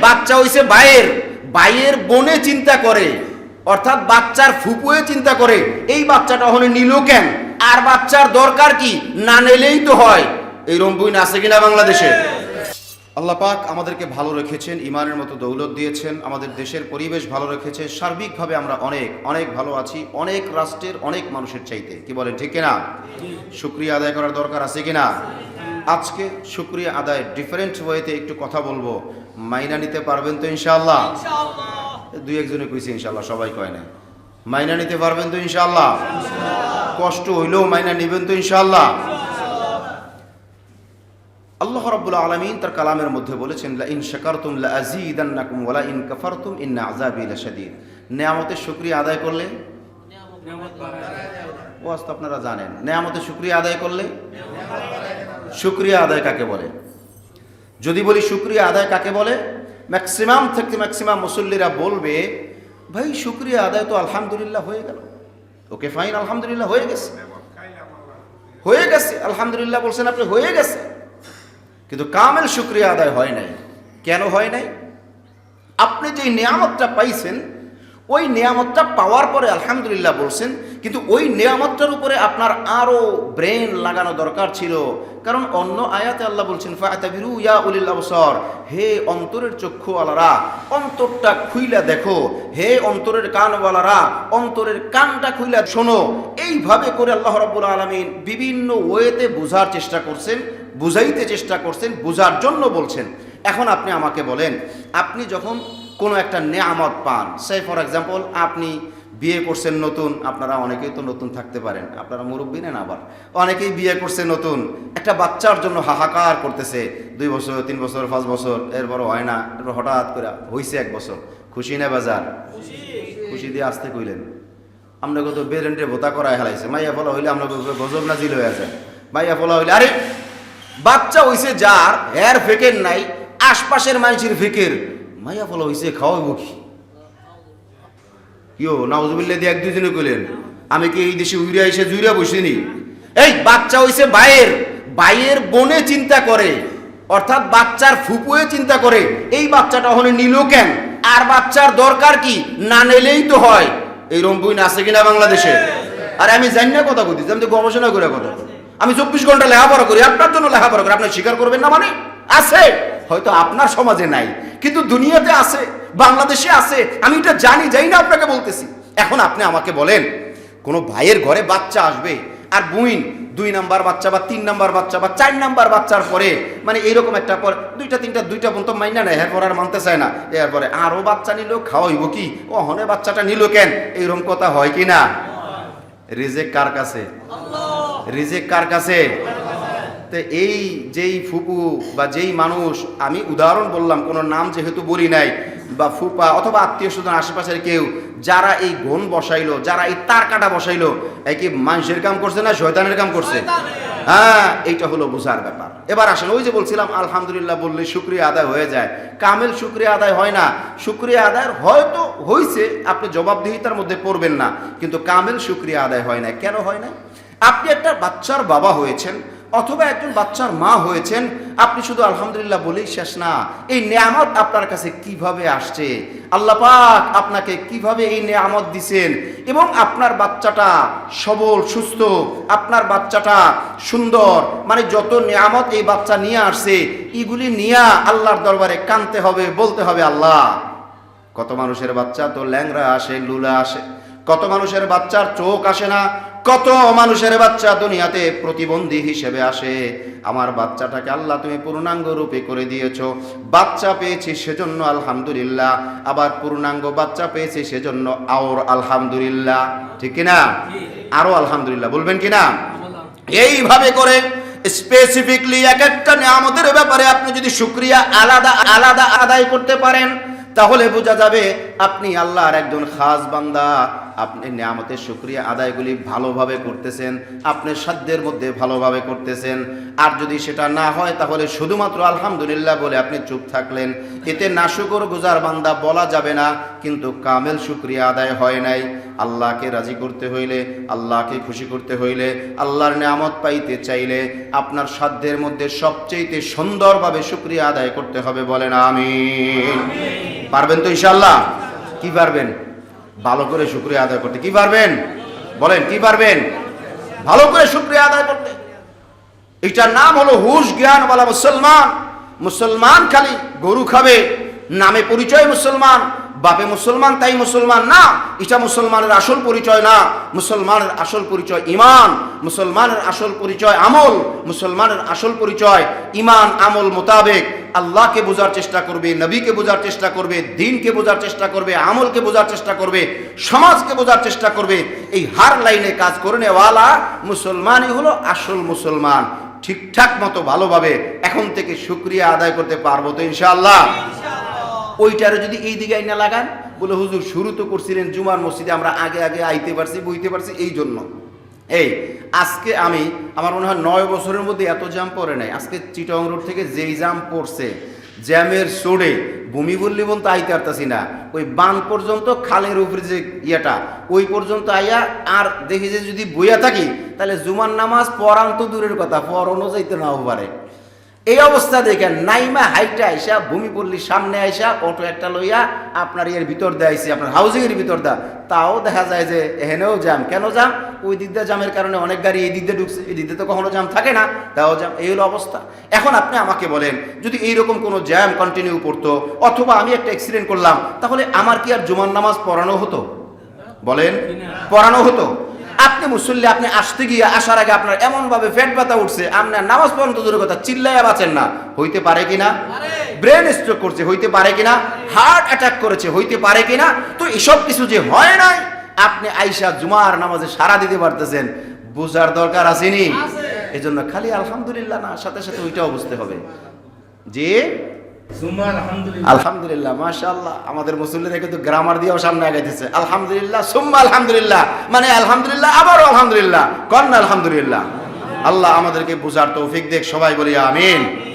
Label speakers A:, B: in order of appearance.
A: বাচ্চা হইছে ভাইয়ের। ভাইয়ের বনে চিন্তা করে অর্থাৎ বাচ্চার ফুপুয়ে চিন্তা করে এই বাচ্চাটা হলে নিল কেন? আর বাচ্চার দরকার কি? না নিলেই তো হয়। এই রম্বুইন আছে কিনা বাংলাদেশে? আল্লাহ পাক আমাদেরকে ভালো রেখেছেন ইমানের মতো দৌলত দিয়েছেন আমাদের দেশের পরিবেশ ভালো রেখেছে সার্বিকভাবে আমরা অনেক অনেক ভালো আছি অনেক রাষ্ট্রের অনেক মানুষের চাইতে। কি বলেন ঠিক কিনা? শুক্রিয়া আদায় করার দরকার আছে কিনা? আজকে শুক্রিয়া আদায় ডিফারেন্ট ওয়েতে একটু কথা বলব। মাইনা নিতে পারবেন তো ইনশাল্লাহ দুই একজনে কইছে ইনশাল্লাহ সবাই কয় না মাইনা নিতে পারবেন তো ইনশাল্লাহ কষ্ট হইলেও মাইনা নেবেন তো ইনশাল্লাহ আল্লাহ রাব্বুল আলামিন তার কালামের মধ্যে বলেছেন লা ইন শাকারতুম লা আযীদান্নাকুম ওয়া লা ইন কাফারতুম ইন্না আযাবি লাশাদীদ। নেয়ামতের শুকরিয়া আদায় করলে? নিয়ামত ওয়াজ তো আপনারা জানেন। নেয়ামতের শুকরিয়া আদায় করলে? শুকরিয়া আদায় কাকে বলে? যদি বলি শুক্রিয়া আদায় কাকে বলে? ম্যাক্সিমাম থেকে ম্যাক্সিমাম মুসল্লিরা বলবে, ভাই, শুক্রিয়া আদায় তো আলহামদুলিল্লাহ হয়ে গেল। ওকে ফাইন আলহামদুলিল্লাহ হয়ে গেছে। হয়ে গেছে, আলহামদুলিল্লাহ বলছেন আপনি, হয়ে গেছে। কিন্তু কামেল শুক্রিয়া আদায় হয় নাই। কেন হয় নাই? আপনি যে নিয়ামতটা পাইছেন ওই নিয়ামতটা পাওয়ার পরে আলহামদুলিল্লাহ বলছেন, কিন্তু ওই নিয়ামতটার উপরে আপনার আরও ব্রেন লাগানো দরকার ছিল। কারণ অন্য আয়াতে আল্লাহ বলছেন ফায়াতাবিরু ইয়া আবসর হে অন্তরের চক্ষু চক্ষুওয়ালারা, অন্তরটা খুইলা দেখো। হে অন্তরের কানওয়ালারা, অন্তরের কানটা খুইলা শোনো। এইভাবে করে আল্লাহ রাব্বুল আলামিন বিভিন্ন ওয়েতে বোঝার চেষ্টা করছেন, বুঝাইতে চেষ্টা করছেন, বোঝার জন্য বলছেন। এখন আপনি আমাকে বলেন, আপনি যখন কোনো একটা নেয়ামত পান। সে ফর এক্সাম্পল আপনি বিয়ে করছেন নতুন, আপনারা অনেকেই তো নতুন থাকতে পারেন, আপনারা মুরব্বী নেন আবার। অনেকেই বিয়ে করছে নতুন, একটা বাচ্চার জন্য হাহাকার করতেছে, দুই বছর, তিন বছর, পাঁচ বছর এরপর হয় না, এরপর হঠাৎ করে হইছে এক বছর। খুশি না বাজার? খুশি দিয়ে আসতে কইলেন। আমরা কত বেরেন্টে ভোতা করায় হেলাইছে। মাইয়া ফলা হইলে আমরা গজব নাজিল হয়ে আছে মাইয়া ফলা হইলে, আরে! বাচ্চা হইছে যার, হের ফেকের নাই, আশপাশের মানুষের ফেকের। মাইয়া ফলা হইছে খাওয়াই মুখী কিও নাউজুবিল্লাহ দিয়ে এক দুজনে কইলেন, আমি কি এই দেশে উইরা এসে জুইরা বসিনি? এই, বাচ্চা হইছে বাইয়ের বাইয়ের বনে চিন্তা করে, অর্থাৎ বাচ্চার ফুপুয়ে চিন্তা করে, এই বাচ্চাটা ওখানে নিল কেন? আর বাচ্চার দরকার কি? না নিলেই তো হয়। এই রম্বুইন আছে কিনা বাংলাদেশে? আর আমি জানি না কথা কইতেছি আমি তো গবেষণা করে কথা। আমি চব্বিশ ঘণ্টা লেখাপড়া করি, আপনার জন্য লেখাপড়া করি, আপনি স্বীকার করবেন না মানে? আছে, হয়তো আপনার সমাজে নাই। কিন্তু দুনিয়াতে আছে, বাংলাদেশে আছে, আমি এটা জানি যাই না আপনাকে বলতেছি। এখন আপনি আমাকে বলেন, কোনো ভাইয়ের ঘরে বাচ্চা আসবে, আর বুইন দুই নাম্বার বাচ্চা বা তিন নাম্বার বাচ্চা বা চার নাম্বার বাচ্চার পরে মানে এইরকম একটা পর, দুইটা, তিনটা, দুইটা পর্যন্ত মাইনা নেয়, এরপর আর মানতে চায় না। এরপরে আরও বাচ্চা নিল, খাওয়াইব কি? ও হনে বাচ্চাটা নিল কেন? এইরকম কথা হয় কি না? রিজেক কার কাছে? রিজেক কার কাছে? তো এই যেই ফুপু বা যেই মানুষ, আমি উদাহরণ বললাম, কোনো নাম যেহেতু বলি নাই, বা ফুপা অথবা আত্মীয় স্বজন, আশেপাশের কেউ, যারা এই গন বসাইলো, যারা এই তার কাটা বসাইলো, এই কি মানুষের কাম করছে না শয়তানের কাম করছে? হ্যাঁ এইটা হলো বোঝার ব্যাপার। এবার আসেন, ওই যে বলছিলাম, আলহামদুলিল্লাহ বললে শুক্রিয়া আদায় হয়ে যায়। কামেল শুক্রিয়া আদায় হয় না। শুক্রিয়া আদায় হয়তো হয়েছে আপনি জবাবদিহিতার মধ্যে পড়বেন না, কিন্তু কামেল শুক্রিয়া আদায় হয় না কেন হয় না আপনি একটা বাচ্চার বাবা হয়েছেন অথবা একজন বাচ্চার মা হয়েছেন, আপনি শুধু আলহামদুলিল্লাহ বলেই শেষ না, এই নিয়ামত আপনার কাছে কীভাবে আসছে? আল্লাহ পাক আপনাকে কীভাবে এই নিয়ামত দিছেন? এবং আপনার বাচ্চাটা সবল, সুস্থ, আপনার বাচ্চাটা সুন্দর মানে যত নিয়ামত এই বাচ্চা নিয়ে আসছে, এগুলি নিয়ে আল্লাহর দরবারে কানতে হবে, বলতে হবে আল্লাহ। কত মানুষের বাচ্চা তো ল্যাংরা আসে, লুলা আসে। কত মানুষের বাচ্চার চোখ আসে না কত মানুষের বাচ্চা দুনিয়াতে প্রতিবন্ধী হিসেবে আসে। আমার বাচ্চাটাকে আল্লাহ তুমি পূর্ণাঙ্গ রূপে করে দিয়েছ। বাচ্চা পেয়েছি সেজন্য আলহামদুলিল্লাহ। আবার পূর্ণাঙ্গ বাচ্চা পেয়েছি সেজন্য আওর আলহামদুলিল্লাহ। ঠিক কিনা? আরও আলহামদুলিল্লাহ। বলবেন কিনা? এইভাবে করে স্পেসিফিকলি এক একটা নিয়ামতের ব্যাপারে আপনি যদি শুক্রিয়া আলাদা আলাদা আদায় করতে পারেন তাহলে বোঝা যাবে আপনি আল্লাহর একজন খাস বান্দা। আপনি নিয়ামতের সুক্রিয়া আদায়গুলি ভালোভাবে করতেছেন, আপনি সাধ্যের মধ্যে ভালোভাবে করতেছেন। আর যদি সেটা না হয়, তাহলে শুধুমাত্র আলহামদুলিল্লাহ বলে আপনি চুপ থাকলেন। এতে নাশুকর গুজার বান্দা বলা যাবে না, কিন্তু কামেল সুক্রিয়া আদায় হয় নাই। আল্লাহকে রাজি করতে হইলে, আল্লাহকে খুশি করতে হইলে, আল্লাহর নিয়ামত পাইতে চাইলে আপনার সাধ্যের মধ্যে সবচেয়ে সুন্দরভাবে শুক্রিয়া আদায় করতে হবে বলেন আমি পারবেন তো ইনশাল্লাহ কি পারবেন? ভালো করে শুক্রিয়া আদায় করতে। কি পারবেন? বলেন, কি পারবেন? ভালো করে শুক্রিয়া আদায় করতে। এটার নাম হলো হুশ জ্ঞানওয়ালা মুসলমান। মুসলমান খালি গরু খাবে, নামে পরিচয় মুসলমান। বাপে মুসলমান, তাই মুসলমান না। এটা মুসলমানের আসল পরিচয় না। মুসলমানের আসল পরিচয় ইমান মুসলমানের আসল পরিচয় আমল। মুসলমানের আসল পরিচয় ইমান আমল মোতাবেক আল্লাহকে বোঝার চেষ্টা করবে, নবীকে বোঝার চেষ্টা করবে, দিনকে বোঝার চেষ্টা করবে, আমলকে বোঝার চেষ্টা করবে, সমাজকে বোঝার চেষ্টা করবে। এই হার লাইনে কাজ করে নেওয়ালা মুসলমানই হলো আসল মুসলমান। ঠিকঠাক মতো ভালোভাবে এখন থেকে শুক্রিয়া আদায় করতে পারব তো ইনশাআল্লাহ। ওইটারে যদি এই দিকে আইনা লাগান, বলে হুজুর শুরু তো করছিলেন জুমার মসজিদে, আমরা আগে আগে আইতে পারছি, বইতে পারছি এই জন্য। এই, আজকে আমি, আমার মনে হয় নয় বছরের মধ্যে এত জাম পড়ে নাই। আজকে চিটং রোড থেকে যেই জাম পড়ছে জ্যামের সোডে, ভূমি বললি বলতে আইতে পারতাছি না। ওই বান পর্যন্ত খালের উপরে যে ইয়েটা, ওই পর্যন্ত আইয়া আর দেখি যে যদি বইয়া থাকি, তাহলে জুমার নামাজ পড়ান তো দূরের কথা, পড়ানো যাইতে নাও পারে এই অবস্থা দেখেন, নাইমা হাইটা আইসা ভূমিপল্লীর সামনে আইসা অটো একটা লইয়া আপনার এর ভিতর দিয়ে আইসি, আপনার হাউজিং এর ভিতর দা তাও দেখা যায় যে এখানেও জাম কেন জাম ওই দিক দিয়ে জামের কারণে অনেক গাড়ি এই দিক দিয়ে ঢুকছে, এই দিক দিয়ে তো কখনো জাম থাকে না, তাও জাম এই হলো অবস্থা। এখন আপনি আমাকে বলেন, যদি এইরকম কোনো জ্যাম কন্টিনিউ করতো অথবা আমি একটা অ্যাক্সিডেন্ট করলাম, তাহলে আমার কি আর জুমার নামাজ পড়ানো হতো? বলেন, পড়ানো হতো? আপনি মুসল্লি আপনি আসতে গিয়ে আসার আগে আপনার এমন ভাবে ফ্যাট ব্যথা উঠছে আপনার নামাজ পড়ানো তো দূরের কথা চিল্লাইয়া বাঁচেন না। হইতে পারে কিনা? ব্রেন স্ট্রোক করছে হইতে পারে কিনা? হার্ট অ্যাটাক করেছে হইতে পারে কিনা? তো এসব কিছু যে হয় নাই আপনি আইসা জুমার নামাজে সারা দিতে পারতেছেন। বোঝার দরকার আসেনি এই জন্য খালি আলহামদুলিল্লাহ না সাথে সাথে ওইটাও বুঝতে হবে। যে আলহামদুলিল্লাহ। মাশাআল্লাহ। আমাদের মুসল্লিরা কিন্তু গ্রামার দিয়েও সামনে আগাইতেছে। আলহামদুলিল্লাহ সুম্মা আলহামদুলিল্লাহ। মানে আলহামদুলিল্লাহ, আবারও আলহামদুলিল্লাহ। কন্যা আলহামদুলিল্লাহ। আল্লাহ আমাদেরকে বুঝার তৌফিক দেখ, সবাই বলি আমিন।